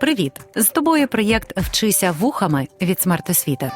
Привіт! З тобою проєкт Вчися вухами від смертосвіти.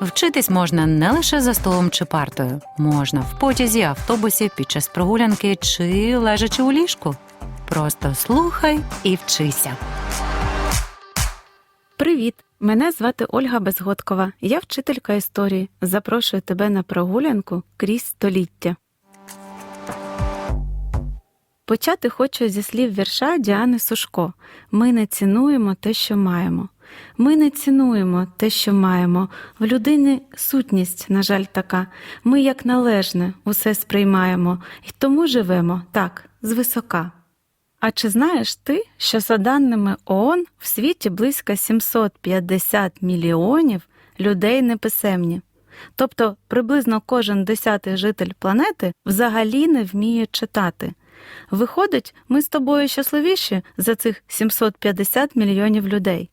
Вчитись можна не лише за столом чи партою, можна в потязі, автобусі, під час прогулянки чи лежачи у ліжку. Просто слухай і вчися. Привіт! Мене звати Ольга Безгодкова. Я вчителька історії. Запрошую тебе на прогулянку крізь століття. Почати хочу зі слів вірша Діани Сушко. Ми не цінуємо те, що маємо. Ми не цінуємо те, що маємо. В людини сутність, на жаль, така. Ми, як належне, усе сприймаємо, і тому живемо так, звисока. А чи знаєш ти, що за даними ООН в світі близько 750 мільйонів людей неписемні? Тобто приблизно кожен десятий житель планети взагалі не вміє читати. Виходить, ми з тобою щасливіші за цих 750 мільйонів людей.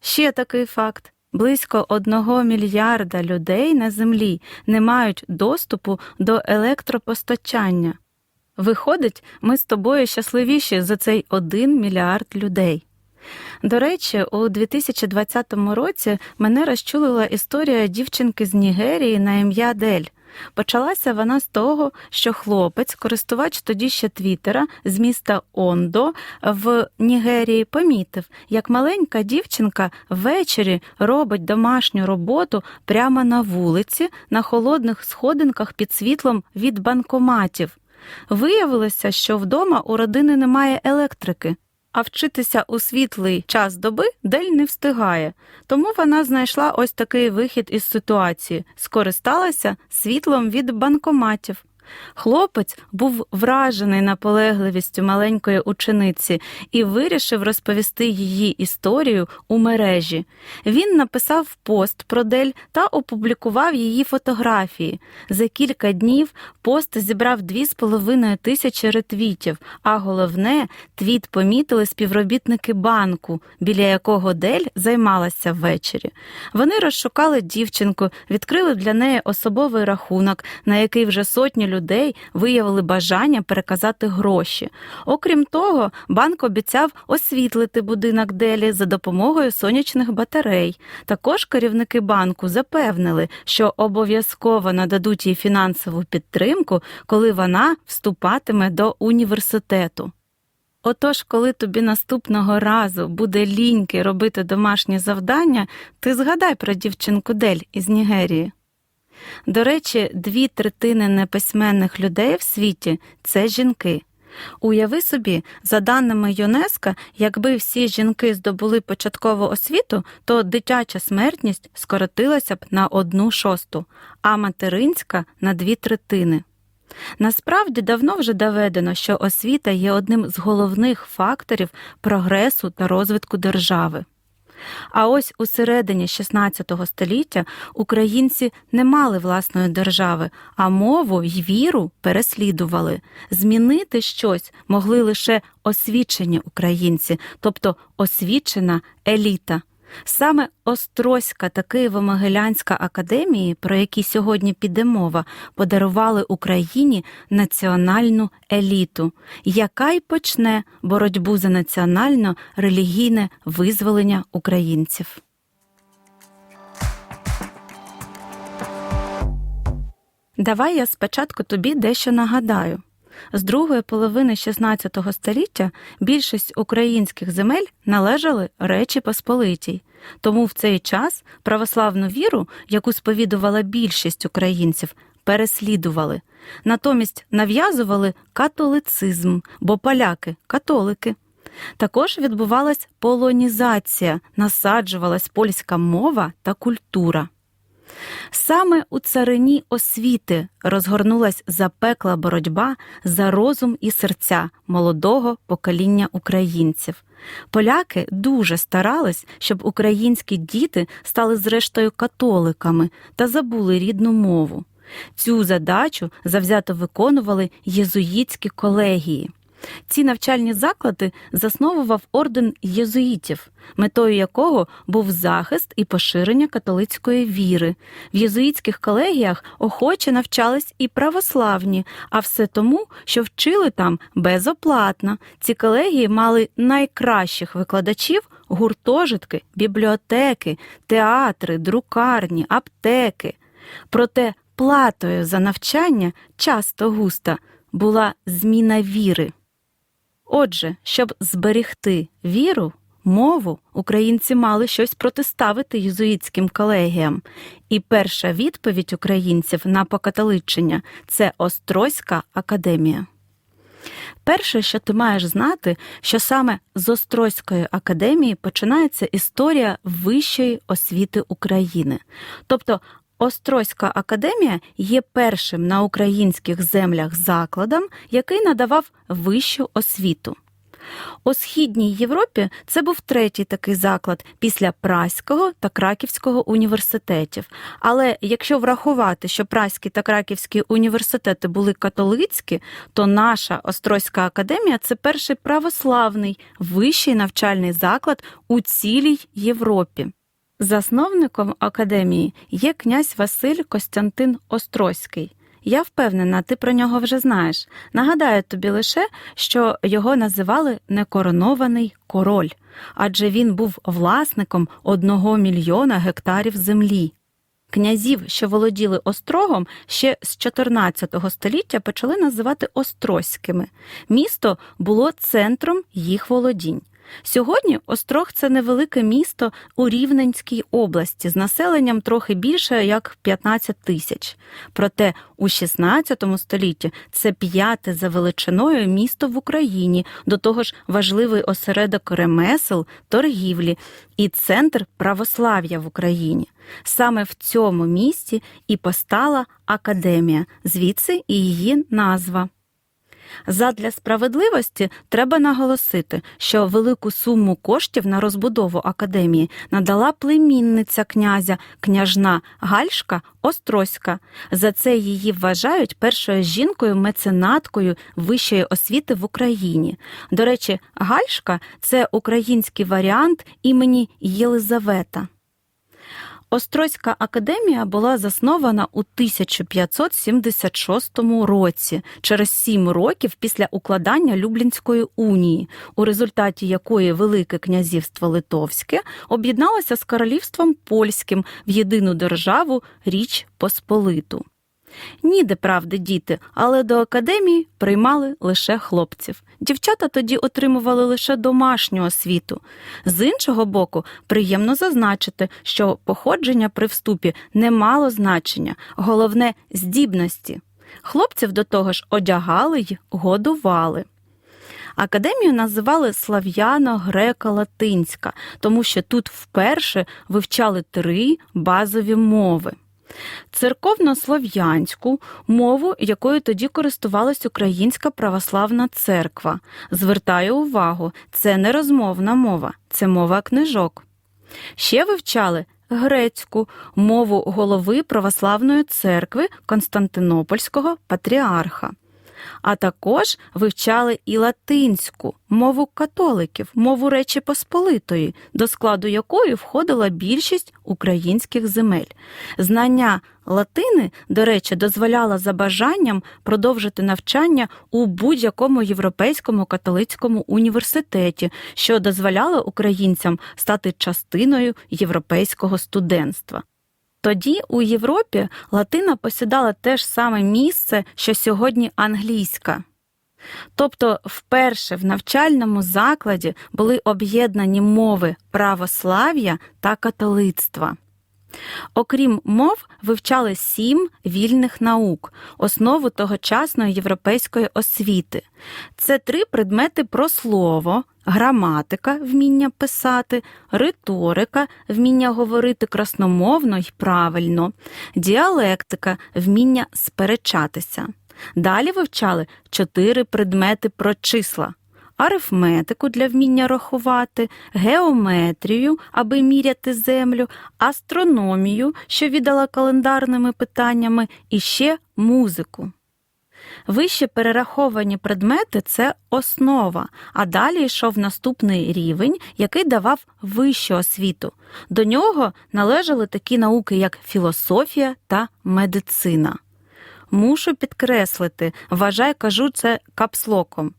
Ще такий факт. Близько одного мільярда людей на землі не мають доступу до електропостачання. Виходить, ми з тобою щасливіші за цей один мільярд людей. До речі, у 2020 році мене розчулила історія дівчинки з Нігерії на ім'я Дель. Почалася вона з того, що хлопець, користувач тоді ще Твіттера з міста Ондо в Нігерії, помітив, як маленька дівчинка ввечері робить домашню роботу прямо на вулиці, на холодних сходинках під світлом від банкоматів. Виявилося, що вдома у родини немає електрики, а вчитися у світлий час доби Дель не встигає, тому вона знайшла ось такий вихід із ситуації, скористалася світлом від банкоматів. Хлопець був вражений наполегливістю маленької учениці і вирішив розповісти її історію у мережі. Він написав пост про Дель та опублікував її фотографії. За кілька днів пост зібрав 2,5 тисячі ретвітів, а головне, твіт помітили співробітники банку, біля якого Дель займалася ввечері. Вони розшукали дівчинку, відкрили для неї особовий рахунок, на який вже сотні людей людей виявили бажання переказати гроші. Окрім того, банк обіцяв освітлити будинок Делі за допомогою сонячних батарей. Також керівники банку запевнили, що обов'язково нададуть їй фінансову підтримку, коли вона вступатиме до університету. Отож, коли тобі наступного разу буде ліньки робити домашні завдання, ти згадай про дівчинку Дель із Нігерії. До речі, дві третини неписьменних людей в світі це жінки. Уяви собі, за даними ЮНЕСКО, якби всі жінки здобули початкову освіту, то дитяча смертність скоротилася б на одну шосту, а материнська на дві третини. Насправді давно вже доведено, що освіта є одним з головних факторів прогресу та розвитку держави. А ось у середині XVI століття українці не мали власної держави, а мову й віру переслідували. Змінити щось могли лише освічені українці, тобто освічена еліта. Саме Острозька та Києво-Могилянська академії, про які сьогодні піде мова, подарували Україні національну еліту, яка й почне боротьбу за національно-релігійне визволення українців. Давай я спочатку тобі дещо нагадаю. З другої половини XVI століття більшість українських земель належали Речі Посполитій, тому в цей час православну віру, яку сповідувала більшість українців, переслідували, натомість нав'язували католицизм, бо поляки католики. Також відбувалась полонізація, насаджувалась польська мова та культура. Саме у царині освіти розгорнулась запекла боротьба за розум і серця молодого покоління українців. Поляки дуже старались, щоб українські діти стали зрештою католиками та забули рідну мову. Цю задачу завзято виконували єзуїтські колегії. Ці навчальні заклади засновував орден єзуїтів, метою якого був захист і поширення католицької віри. В єзуїтських колегіях охоче навчались і православні, а все тому, що вчили там безоплатно. Ці колегії мали найкращих викладачів, гуртожитки, бібліотеки, театри, друкарні, аптеки. Проте платою за навчання часто густа була зміна віри. Отже, щоб зберегти віру, мову, українці мали щось протиставити єзуїтським колегіям. І перша відповідь українців на покатоличення це Острозька академія. Перше, що ти маєш знати, що саме з Острозької академії починається історія вищої освіти України. Тобто Острозька академія є першим на українських землях закладом, який надавав вищу освіту. У східній Європі це був третій такий заклад після Праського та Краківського університетів. Але якщо врахувати, що Праський та Краківські університети були католицькі, то наша Острозька академія це перший православний вищий навчальний заклад у цілій Європі. Засновником академії є князь Василь Костянтин Острозький. Я впевнена, ти про нього вже знаєш. Нагадаю тобі лише, що його називали некоронований король, адже він був власником одного мільйона гектарів землі. Князів, що володіли острогом, ще з 14 століття почали називати острозькими. Місто було центром їх володінь. Сьогодні Острог це невелике місто у Рівненській області з населенням трохи більше як 15 тисяч. Проте у 16 столітті це п'яте за величиною місто в Україні, до того ж важливий осередок ремесел, торгівлі і центр православ'я в Україні. Саме в цьому місті і постала академія, звідси і її назва. Задля справедливості треба наголосити, що велику суму коштів на розбудову академії надала племінниця князя, княжна Гальшка Острозька. За це її вважають першою жінкою меценаткою вищої освіти в Україні. До речі, Гальшка це український варіант імені Єлизавета. Острозька академія була заснована у 1576 році, через сім років після укладання Люблінської унії, у результаті якої Велике князівство Литовське об'єдналося з королівством польським в єдину державу Річ Посполиту. Ніде правди діти, але до академії приймали лише хлопців. Дівчата тоді отримували лише домашню освіту. З іншого боку, приємно зазначити, що походження при вступі не мало значення, головне здібності. Хлопців до того ж одягали й годували. Академію називали слав'яно-греко-латинська, тому що тут вперше вивчали три базові мови. Церковно-слов'янську мову, якою тоді користувалась Українська православна церква. Звертаю увагу, це не розмовна мова, це мова книжок. Ще вивчали грецьку мову голови православної церкви Константинопольського патріарха. А також вивчали і латинську мову католиків, мову Речі Посполитої, до складу якої входила більшість українських земель. Знання латини, до речі, дозволяло за бажанням продовжити навчання у будь-якому європейському католицькому університеті, що дозволяло українцям стати частиною європейського студентства. Тоді у Європі латина посідала те ж саме місце, що сьогодні англійська. Тобто, вперше в навчальному закладі були об'єднані мови православ'я та католицтва. Окрім мов, вивчали сім вільних наук, основу тогочасної європейської освіти. Це три предмети про слово, граматика, вміння писати, риторика, вміння говорити красномовно й правильно, діалектика, вміння сперечатися. Далі вивчали чотири предмети про числа. Арифметику для вміння рахувати, геометрію, аби міряти землю, астрономію, що віддала календарними питаннями, і ще музику. Вище перераховані предмети це основа, а далі йшов наступний рівень, який давав вищу освіту. До нього належали такі науки, як філософія та медицина. Мушу підкреслити, вважай, кажу це капслоком.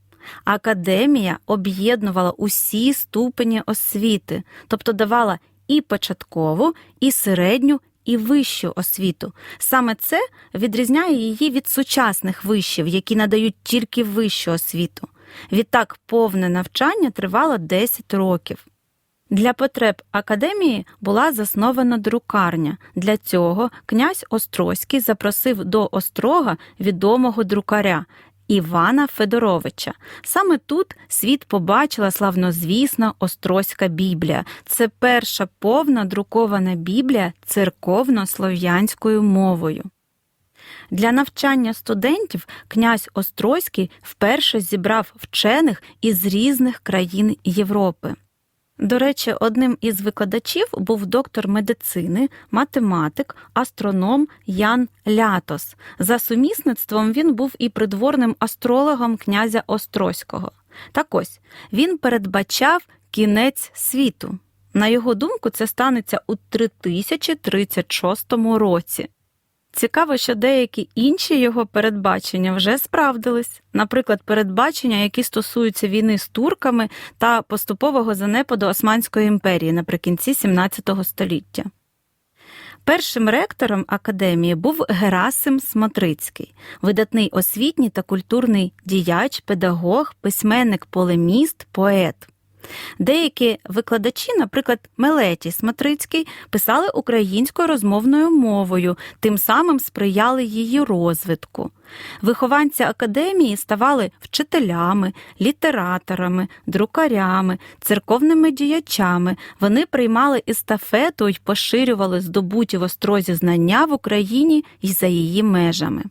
Академія об'єднувала усі ступені освіти, тобто давала і початкову, і середню, і вищу освіту. Саме це відрізняє її від сучасних вишів, які надають тільки вищу освіту. Відтак, повне навчання тривало 10 років. Для потреб академії була заснована друкарня. Для цього князь Острозький запросив до Острога відомого друкаря Івана Федоровича. Саме тут світ побачила славнозвісна Острозька Біблія. Це перша повна друкована Біблія церковно-слов'янською мовою. Для навчання студентів князь Острозький вперше зібрав вчених із різних країн Європи. До речі, одним із викладачів був доктор медицини, математик, астроном Ян Лятос. За сумісництвом він був і придворним астрологом князя Острозького. Так ось він передбачав кінець світу. На його думку, це станеться у 3036 році. Цікаво, що деякі інші його передбачення вже справдились, наприклад, передбачення, які стосуються війни з турками та поступового занепаду Османської імперії наприкінці XVII століття. Першим ректором академії був Герасим Смотрицький, видатний освітній та культурний діяч, педагог, письменник, полеміст, поет. Деякі викладачі, наприклад, Мелетій Смотрицький, писали українською розмовною мовою, тим самим сприяли її розвитку. Вихованці академії ставали вчителями, літераторами, друкарями, церковними діячами. Вони приймали естафету й поширювали здобуті в острозі знання в Україні і за її межами.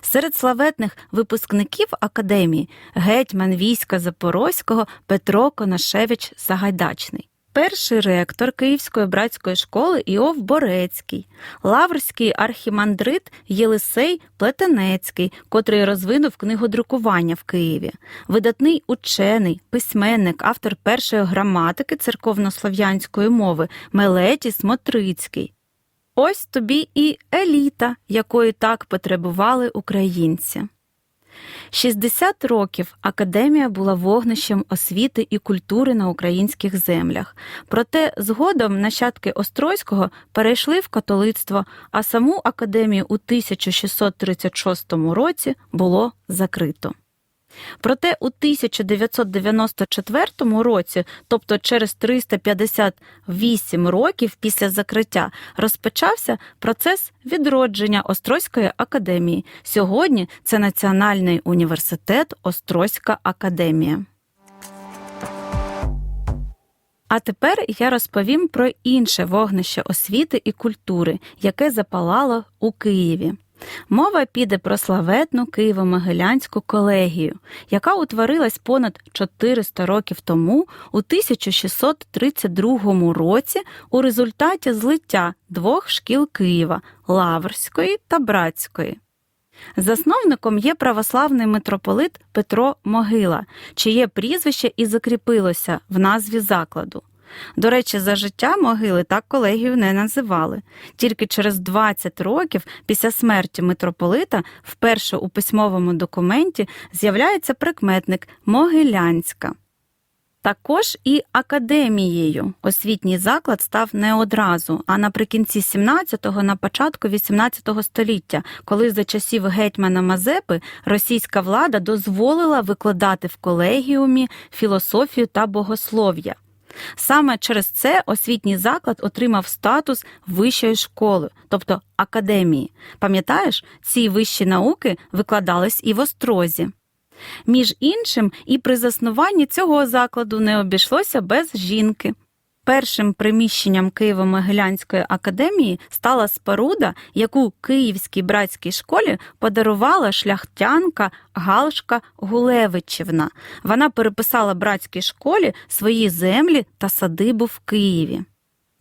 Серед славетних випускників академії гетьман війська Запорозького Петро Конашевич Сагайдачний. Перший ректор Київської братської школи Іов Борецький, лаврський архімандрит Єлисей Плетенецький, котрий розвинув книгодрукування в Києві, видатний учений, письменник, автор першої граматики церковнослов'янської мови Мелетій Смотрицький. Ось тобі і еліта, якої так потребували українці. 60 років академія була вогнищем освіти і культури на українських землях. Проте згодом нащадки Острозького перейшли в католицтво, а саму академію у 1636 році було закрито. Проте у 1994 році, тобто через 358 років після закриття, розпочався процес відродження Острозької академії. Сьогодні це Національний університет Острозька академія. А тепер я розповім про інше вогнище освіти і культури, яке запалало у Києві. Мова піде про славетну Києво-Могилянську колегію, яка утворилась понад 400 років тому, у 1632 році, у результаті злиття двох шкіл Києва Лаврської та Братської. Засновником є православний митрополит Петро Могила, чиє прізвище і закріпилося в назві закладу. До речі, за життя могили так колегію не називали. Тільки через 20 років після смерті митрополита вперше у письмовому документі з'являється прикметник Могилянська. Також і академією освітній заклад став не одразу, а наприкінці 17-го, на початку 18 століття, коли за часів гетьмана Мазепи російська влада дозволила викладати в колегіумі філософію та богослов'я. Саме через це освітній заклад отримав статус вищої школи, тобто академії. Пам'ятаєш, ці вищі науки викладались і в острозі. Між іншим, і при заснуванні цього закладу не обійшлося без жінки. Першим приміщенням Києво-Могилянської академії стала споруда, яку Київській братській школі подарувала шляхтянка Галшка Гулевичівна. Вона переписала братській школі свої землі та садибу в Києві.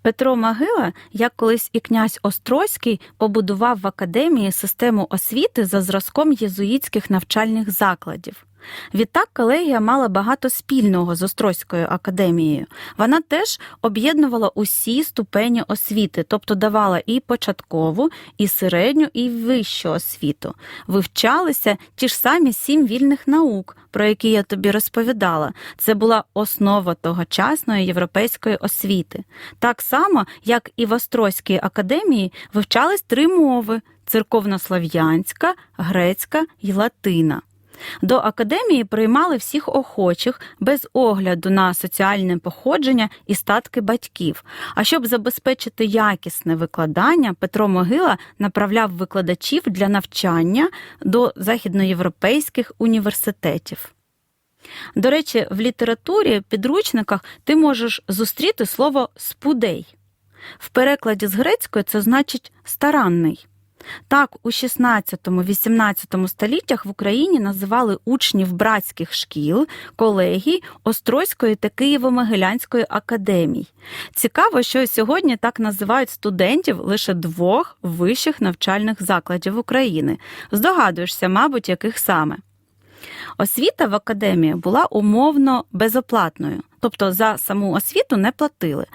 Петро Могила, як колись і князь Острозький, побудував в академії систему освіти за зразком єзуїтських навчальних закладів. Відтак колегія мала багато спільного з Острозькою академією. Вона теж об'єднувала усі ступені освіти, тобто давала і початкову, і середню, і вищу освіту. Вивчалися ті ж самі сім вільних наук, про які я тобі розповідала. Це була основа тогочасної європейської освіти. Так само, як і в Острозькій академії, вивчались три мови: церковнослов'янська, грецька і латина. До академії приймали всіх охочих без огляду на соціальне походження і статки батьків. А щоб забезпечити якісне викладання, Петро Могила направляв викладачів для навчання до західноєвропейських університетів. До речі, в літературі, підручниках ти можеш зустріти слово спудей. В перекладі з грецької це значить старанний. Так, у 16-18 століттях в Україні називали учнів братських шкіл, колегій Острозької та Києво-Могилянської академій. Цікаво, що сьогодні так називають студентів лише двох вищих навчальних закладів України. Здогадуєшся, мабуть, яких саме. Освіта в академії була умовно безоплатною, тобто за саму освіту не платили.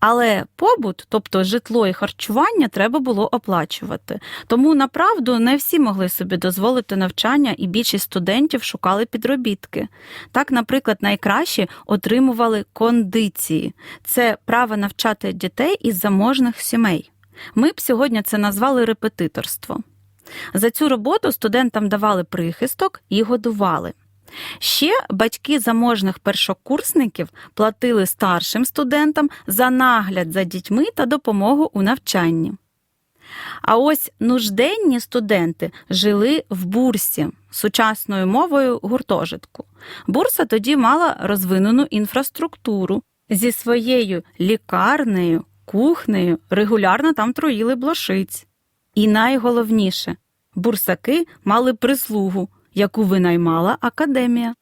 Але побут, тобто житло і харчування, треба було оплачувати. Тому направду не всі могли собі дозволити навчання, і більшість студентів шукали підробітки. Так, наприклад, найкращі отримували кондиції це право навчати дітей із заможних сімей. Ми б сьогодні це назвали репетиторство. За цю роботу студентам давали прихисток і годували. Ще батьки заможних першокурсників платили старшим студентам за нагляд за дітьми та допомогу у навчанні. А ось нужденні студенти жили в бурсі сучасною мовою гуртожитку. Бурса тоді мала розвинену інфраструктуру зі своєю лікарнею, кухнею, регулярно там троїли блошиць. І найголовніше, бурсаки мали прислугу, яку винаймала академія.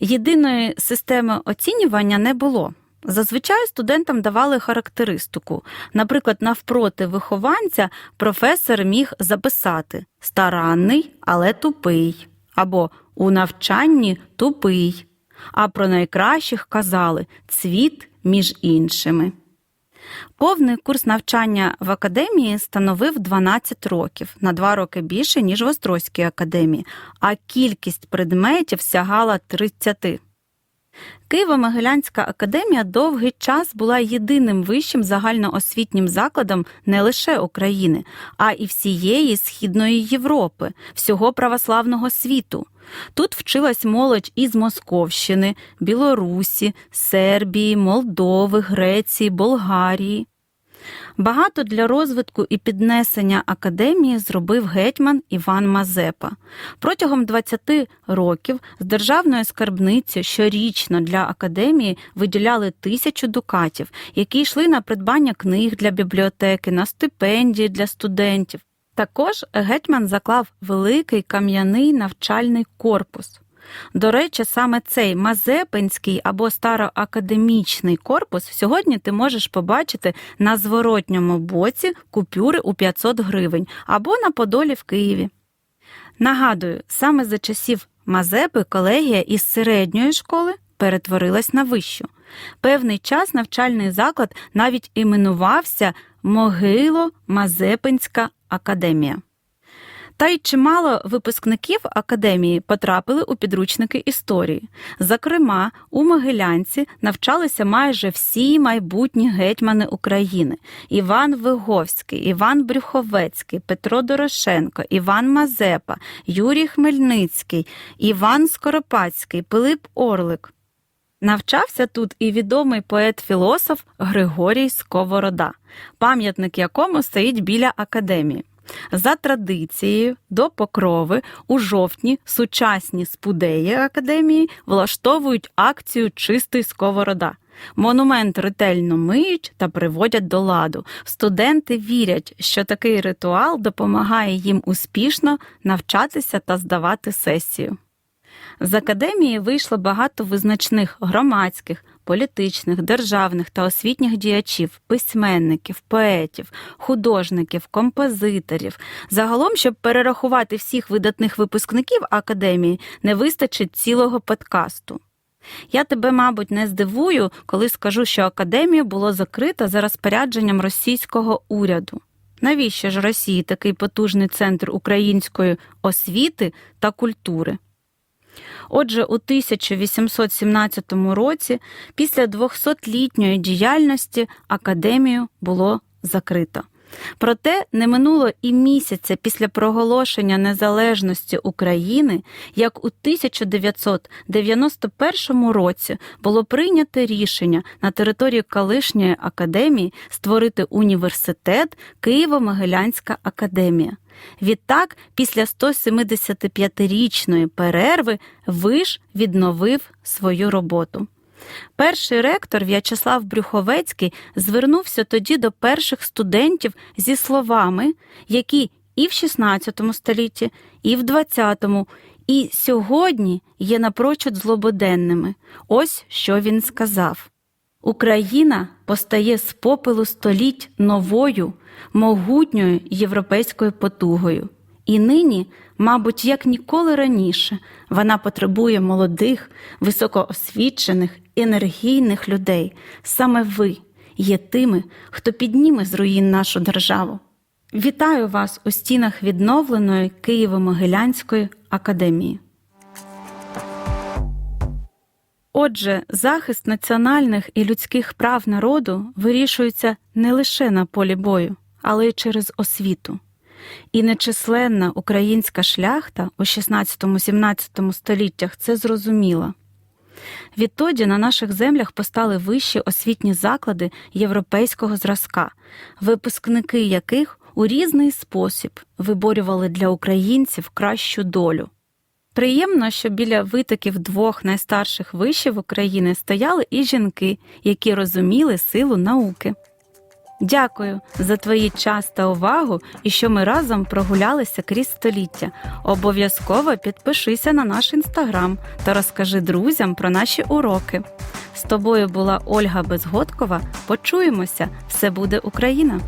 Єдиної системи оцінювання не було. Зазвичай студентам давали характеристику. Наприклад, навпроти вихованця професор міг записати старанний, але тупий, або у навчанні тупий. А про найкращих казали цвіт між іншими. Повний курс навчання в академії становив 12 років, на 2 роки більше, ніж в Острозькій академії, а кількість предметів сягала 30. Києво-Могилянська академія довгий час була єдиним вищим загальноосвітнім закладом не лише України, а і всієї Східної Європи, всього православного світу. Тут вчилась молодь із Московщини, Білорусі, Сербії, Молдови, Греції, Болгарії. Багато для розвитку і піднесення академії зробив гетьман Іван Мазепа. Протягом 20 років з державної скарбниці щорічно для академії виділяли тисячу дукатів, які йшли на придбання книг для бібліотеки, на стипендії для студентів. Також гетьман заклав великий кам'яний навчальний корпус. До речі, саме цей Мазепинський або староакадемічний корпус сьогодні ти можеш побачити на зворотньому боці купюри у 500 гривень або на Подолі в Києві. Нагадую, саме за часів Мазепи колегія із середньої школи перетворилась на вищу. Певний час навчальний заклад навіть іменувався Могило-Мазепинська академія. Та й чимало випускників академії потрапили у підручники історії. Зокрема, у Могилянці навчалися майже всі майбутні гетьмани України: Іван Виговський, Іван Брюховецький, Петро Дорошенко, Іван Мазепа, Юрій Хмельницький, Іван Скоропадський, Пилип Орлик. Навчався тут і відомий поет-філософ Григорій Сковорода, пам'ятник якому стоїть біля академії. За традицією до покрови у жовтні сучасні спудеї академії влаштовують акцію Чистий сковорода. Монумент ретельно миють та приводять до ладу. Студенти вірять, що такий ритуал допомагає їм успішно навчатися та здавати сесію. З академії вийшло багато визначних громадських, політичних, державних та освітніх діячів, письменників, поетів, художників, композиторів. Загалом, щоб перерахувати всіх видатних випускників академії, не вистачить цілого подкасту. Я тебе, мабуть, не здивую, коли скажу, що академію було закрито за розпорядженням російського уряду. Навіщо ж Росії такий потужний центр української освіти та культури? Отже, у 1817 році, після 200-літньої діяльності, академію було закрито. Проте не минуло і місяця після проголошення незалежності України, як у 1991 році було прийнято рішення на території колишньої академії створити університет Києво-Могилянська академія. Відтак, після 175-річної перерви Виш відновив свою роботу. Перший ректор В'ячеслав Брюховецький звернувся тоді до перших студентів зі словами, які і в 16 столітті, і в 20-му, і сьогодні є напрочуд злободенними. Ось що він сказав. Україна постає з попелу століть новою, могутньою європейською потугою. І нині, мабуть, як ніколи раніше, вона потребує молодих, високоосвічених, енергійних людей. Саме ви є тими, хто підніме з руїн нашу державу. Вітаю вас у стінах відновленої Києво-Могилянської академії. Отже, захист національних і людських прав народу вирішується не лише на полі бою, але й через освіту. І нечисленна українська шляхта у 16-17 століттях це зрозуміла. Відтоді на наших землях постали вищі освітні заклади європейського зразка, випускники яких у різний спосіб виборювали для українців кращу долю. Приємно, що біля витоків двох найстарших вишів України стояли і жінки, які розуміли силу науки. Дякую за твої час та увагу і що ми разом прогулялися крізь століття. Обов'язково підпишися на наш інстаграм та розкажи друзям про наші уроки. З тобою була Ольга Безгодкова. Почуємося! Все буде Україна!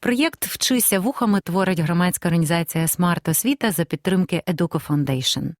Проєкт Вчися вухами творить громадська організація Смарт Освіта за підтримки Educo Foundation.